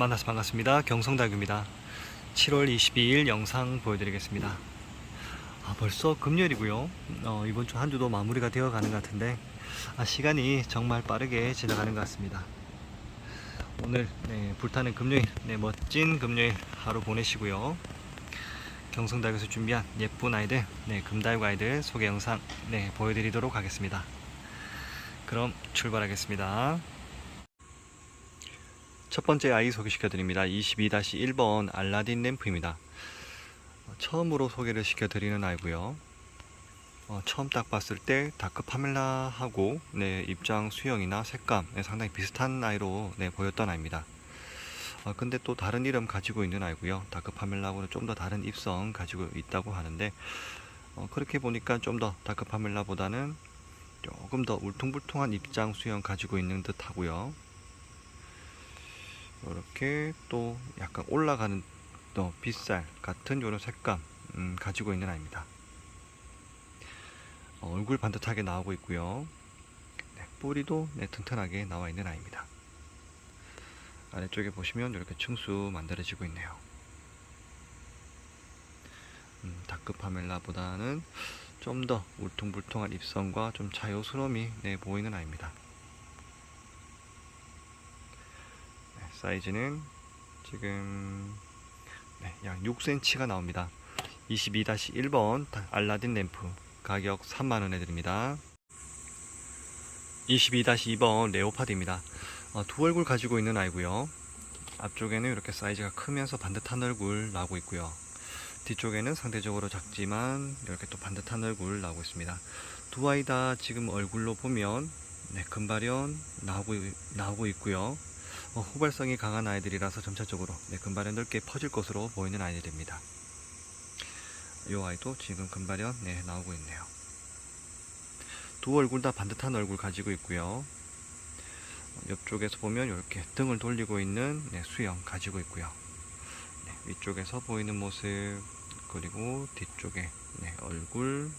만나서 반갑습니다. 경성다규입니다. 7월 22일 영상 보여드리겠습니다. 아, 벌써 금요일이고요. 어, 이번 주 한 주도 마무리가 되어 가는 것 같은데 아, 시간이 정말 빠르게 지나가는 것 같습니다. 오늘 네, 불타는 금요일, 네, 멋진 금요일 하루 보내시고요. 경성다교에서 준비한 예쁜 아이들, 네, 금달고 아이들 소개 영상 네, 보여드리도록 하겠습니다. 그럼 출발하겠습니다. 첫 번째 아이 소개시켜 드립니다. 22-1번 알라딘 램프입니다. 어, 처음으로 소개를 시켜 드리는 아이고요. 어, 처음 딱 봤을 때 다크 파멜라하고 네, 입장 수형이나 색감 네, 상당히 비슷한 아이로 네, 보였던 아이입니다. 어, 근데 또 다른 이름 가지고 있는 아이고요. 다크 파멜라하고는 좀 더 다른 입성 가지고 있다고 하는데 어, 그렇게 보니까 좀 더 다크 파멜라보다는 조금 더 울퉁불퉁한 입장 수형 가지고 있는 듯 하고요. 이렇게 또 약간 올라가는 또 빗살 같은 이런 색감 음, 가지고 있는 아이입니다. 어, 얼굴 반듯하게 나오고 있고요. 네, 뿌리도 네, 튼튼하게 나와 있는 아이입니다. 아래쪽에 보시면 이렇게 층수 만들어지고 있네요. 음, 다크 파멜라보다는 좀 더 울퉁불퉁한 입성과 좀 자유스러움이 네, 보이는 아이입니다. 사이즈는 지금 네, 약 6cm가 나옵니다. 22-1번 알라딘 램프 가격 3만원에 드립니다. 22-2번 레오파드입니다. 어, 두 얼굴 가지고 있는 아이고요. 앞쪽에는 이렇게 사이즈가 크면서 반듯한 얼굴 나오고 있고요. 뒤쪽에는 상대적으로 작지만 이렇게 또 반듯한 얼굴 나오고 있습니다. 두 아이 다 지금 얼굴로 보면 네, 금발현 나오고, 나오고 있고요. 어, 후발성이 강한 아이들이라서 점차적으로 네, 금발현 넓게 퍼질 것으로 보이는 아이들입니다. 이 아이도 지금 금발현 네, 나오고 있네요. 두 얼굴 다 반듯한 얼굴 가지고 있고요. 어, 옆쪽에서 보면 이렇게 등을 돌리고 있는 네, 수영 가지고 있고요. 네, 위쪽에서 보이는 모습 그리고 뒤쪽에 네, 얼굴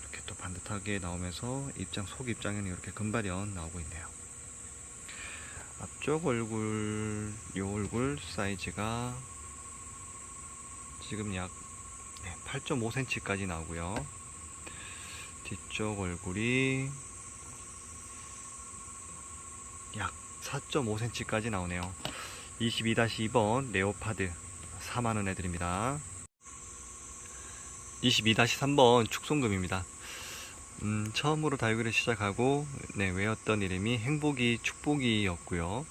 이렇게 또 반듯하게 나오면서 입장 속 입장에는 이렇게 금발현 나오고 있네요. 앞쪽 얼굴 이 얼굴 사이즈가 지금 약 8.5cm까지 나오고요. 뒤쪽 얼굴이 약 4.5cm까지 나오네요. 22-2번 레오파드 4만원에 드립니다. 22-3번 축송금입니다. 음, 처음으로 다육이를 시작하고 네, 외웠던 이름이 행복이 축복이였고요.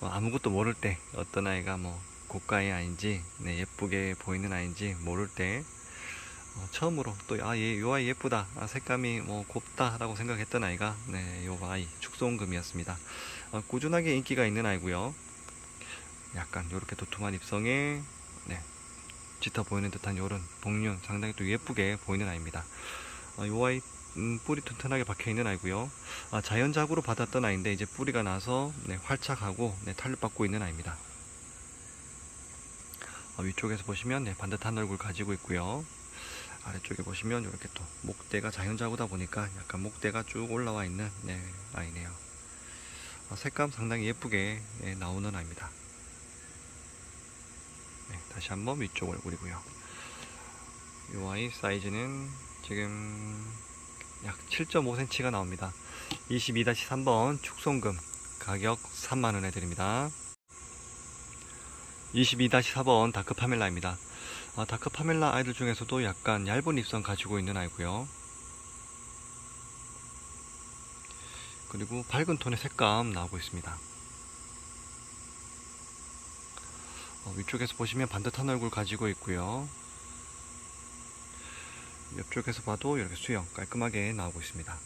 어, 아무것도 모를 때 어떤 아이가 뭐 고가의 아이인지 네, 예쁘게 보이는 아이인지 모를 때 어, 처음으로 또아얘 요 아이 예쁘다 아, 색감이 뭐 곱다라고 생각했던 아이가 네, 요 아이 축송금이었습니다. 어, 꾸준하게 인기가 있는 아이고요. 약간 요렇게 도톰한 입성에 네, 짙어 보이는 듯한 요런 복륜 상당히 또 예쁘게 보이는 아이입니다. 어, 요 아이 음, 뿌리 튼튼하게 박혀 있는 아이고요. 아, 자연작으로 받았던 아이인데 이제 뿌리가 나서 네, 활착하고 네, 탄력받고 있는 아이입니다. 어, 위쪽에서 보시면 네, 반듯한 얼굴 가지고 있고요. 아래쪽에 보시면 이렇게 또 목대가 자연자구다 보니까 약간 목대가 쭉 올라와 있는 네, 아이네요. 어, 색감 상당히 예쁘게 네, 나오는 아이입니다. 네, 다시 한번 위쪽 얼굴이고요. 이 아이 사이즈는 지금 약 7.5cm가 나옵니다. 22-3번 축송금 가격 3만원에 드립니다. 22-4번 다크 파멜라입니다. 아, 다크 파멜라 아이들 중에서도 약간 얇은 입성 가지고 있는 아이고요. 그리고 밝은 톤의 색감 나오고 있습니다. 어, 위쪽에서 보시면 반듯한 얼굴 가지고 있고요. 옆쪽에서 봐도 이렇게 수영 깔끔하게 나오고 있습니다.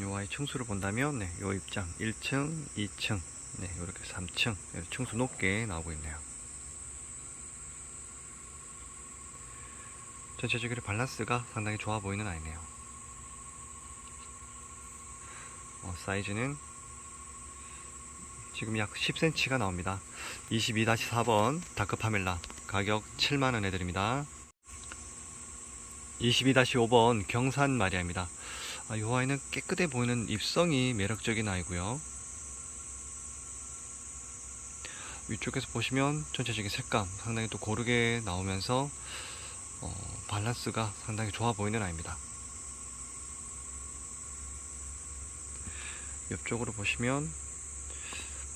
요 아이 층수를 본다면 네, 요 입장 1층, 2층, 네, 이렇게 3층 이렇게 층수 높게 나오고 있네요. 전체적으로 밸런스가 상당히 좋아 보이는 아이네요. 어, 사이즈는 지금 약 10cm가 나옵니다. 22-4번 다크 파멜라 가격 7만원에 드립니다. 22-5번 경산 마리아입니다. 아, 이 아이는 깨끗해 보이는 입성이 매력적인 아이고요. 위쪽에서 보시면 전체적인 색감 상당히 또 고르게 나오면서 어, 밸런스가 상당히 좋아 보이는 아이입니다. 옆쪽으로 보시면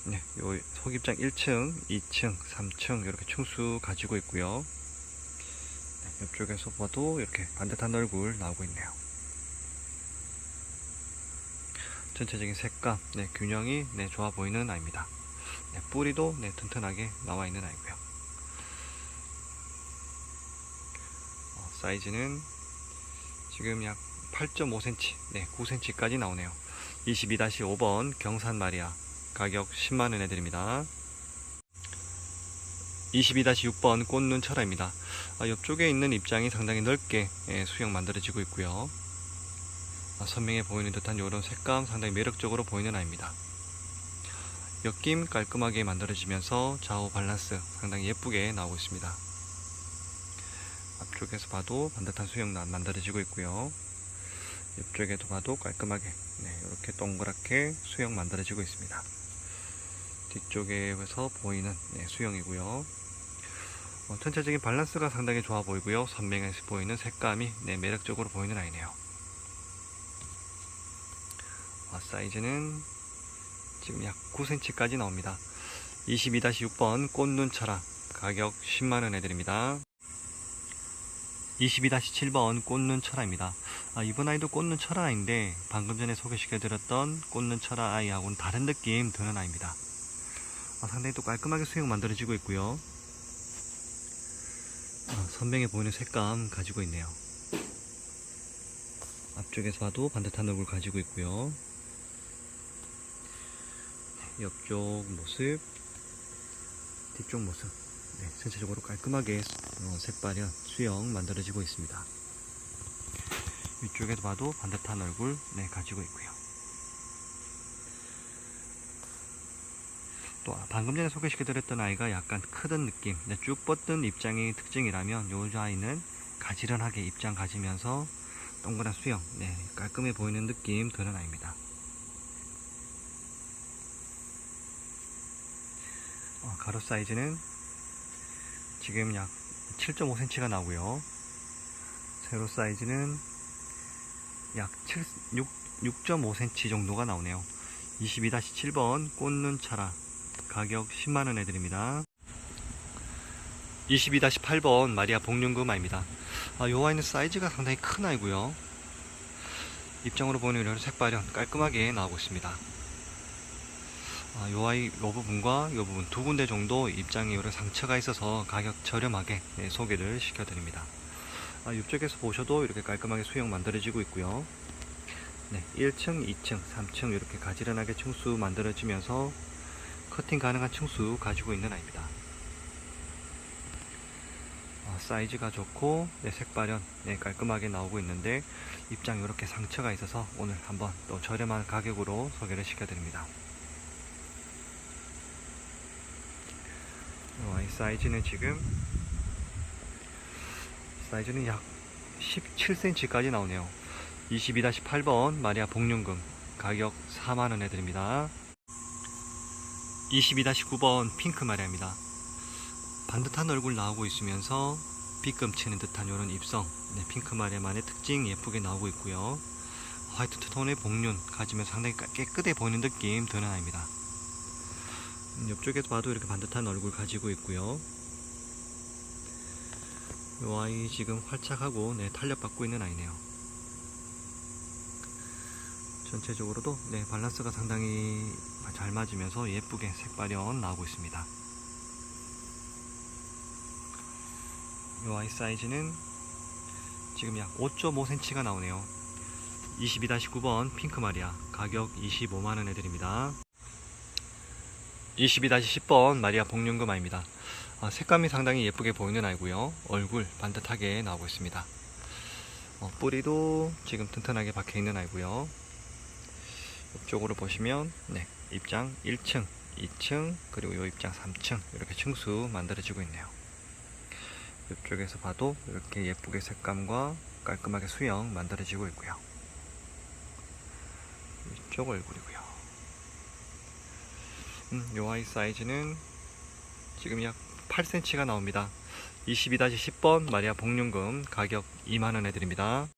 네, 요 속입장 1층, 2층, 3층 이렇게 층수 가지고 있고요. 네, 옆쪽에서 봐도 이렇게 반듯한 얼굴 나오고 있네요. 전체적인 색감, 네, 균형이 네, 좋아 보이는 아이입니다. 네, 뿌리도 네, 튼튼하게 나와 있는 아이고요. 어, 사이즈는 지금 약 8.5cm, 네, 9cm까지 나오네요. 22-5번 경산 마리아 가격 10만원 해드립니다. 22-6번 꽃눈 철화입니다. 아, 옆쪽에 있는 입장이 상당히 넓게 예, 수영 만들어지고 있고요. 아, 선명해 보이는 듯한 이런 색감 상당히 매력적으로 보이는 아이입니다. 엮임 깔끔하게 만들어지면서 좌우 밸런스 상당히 예쁘게 나오고 있습니다. 앞쪽에서 봐도 반듯한 수영 만들어지고 있고요. 옆쪽에도 봐도 깔끔하게 네, 이렇게 동그랗게 수영 만들어지고 있습니다. 뒤쪽에서 보이는 네, 수영이고요. 어, 전체적인 밸런스가 상당히 좋아 보이고요. 선명해서 보이는 색감이 네, 매력적으로 보이는 아이네요. 어, 사이즈는 지금 약 9cm까지 나옵니다. 22-6번 꽃눈 철화 가격 10만원 해드립니다. 22-7번 꽃눈 철화입니다. 아, 이번 아이도 꽃눈 철화 아이인데 방금 전에 소개시켜드렸던 꽃눈 철화 아이하고는 다른 느낌 드는 아이입니다. 아, 상당히 또 깔끔하게 수영 만들어지고 있고요. 아, 선명해 보이는 색감 가지고 있네요. 앞쪽에서 봐도 반듯한 얼굴 가지고 있고요. 네, 옆쪽 모습, 뒤쪽 모습, 네, 전체적으로 깔끔하게 어, 색발현, 수영 만들어지고 있습니다. 위쪽에도 봐도 반듯한 얼굴 네, 가지고 있고요. 또 방금 전에 소개시켜드렸던 아이가 약간 크던 느낌, 네, 쭉 뻗던 입장이 특징이라면 요 아이는 가지런하게 입장 가지면서 동그란 수영, 네, 깔끔해 보이는 느낌 드는 아이입니다. 어, 가로 사이즈는 지금 약 7.5cm가 나오고요. 세로 사이즈는 약 7, 6, 6.5cm 정도가 나오네요. 22-7번 꽃눈 차라 가격 10만원 해드립니다. 22-8번 마리아 복륜금 아입니다. 아, 요 아이는 사이즈가 상당히 큰 아이고요. 입장으로 보는 이런 색발현 깔끔하게 나오고 있습니다. 아, 요 아이 요 부분과 요 부분 두 군데 정도 입장에 여러 상처가 있어서 가격 저렴하게 네, 소개를 시켜드립니다. 아, 이쪽에서 보셔도 이렇게 깔끔하게 수영 만들어지고 있고요. 네, 1층, 2층, 3층 이렇게 가지런하게 층수 만들어지면서 커팅 가능한 층수 가지고 있는 아이입니다. 아, 사이즈가 좋고 네, 색발현 네, 깔끔하게 나오고 있는데 입장 이렇게 상처가 있어서 오늘 한번 또 저렴한 가격으로 소개를 시켜드립니다. 이 아이 사이즈는 지금 사이즈는 약 17cm까지 나오네요. 22-8번 마리아 복륜금 가격 4만원 해드립니다. 22-9번 핑크 마리아입니다. 반듯한 얼굴 나오고 있으면서 빗금 치는 듯한 이런 입성 네, 핑크 마리아만의 특징 예쁘게 나오고 있고요. 화이트 톤의 복륜 가지면 상당히 깨끗해 보이는 느낌 드는 아입니다. 음, 옆쪽에서 봐도 이렇게 반듯한 얼굴 가지고 있고요. 이 아이 지금 활착하고 네, 탄력받고 있는 아이네요. 전체적으로도 네, 밸런스가 상당히 잘 맞으면서 예쁘게 색발현 나오고 있습니다. 이 아이 사이즈는 지금 약 5.5cm가 나오네요. 22-9번 핑크 마리아 가격 25만원 해드립니다. 22-10번 마리아 복륜금 아입니다. 아, 색감이 상당히 예쁘게 보이는 아이고요. 얼굴 반듯하게 나오고 있습니다. 어, 뿌리도 지금 튼튼하게 박혀 있는 아이고요. 이쪽으로 보시면 네, 입장 1층, 2층, 그리고 요 입장 3층 이렇게 층수 만들어지고 있네요. 이쪽에서 봐도 이렇게 예쁘게 색감과 깔끔하게 수영 만들어지고 있고요. 앞쪽 얼굴이고요. 음, 요 아이 사이즈는 지금 약 8cm가 나옵니다. 22-10번 마리아 복륜금 가격 2만원 해드립니다.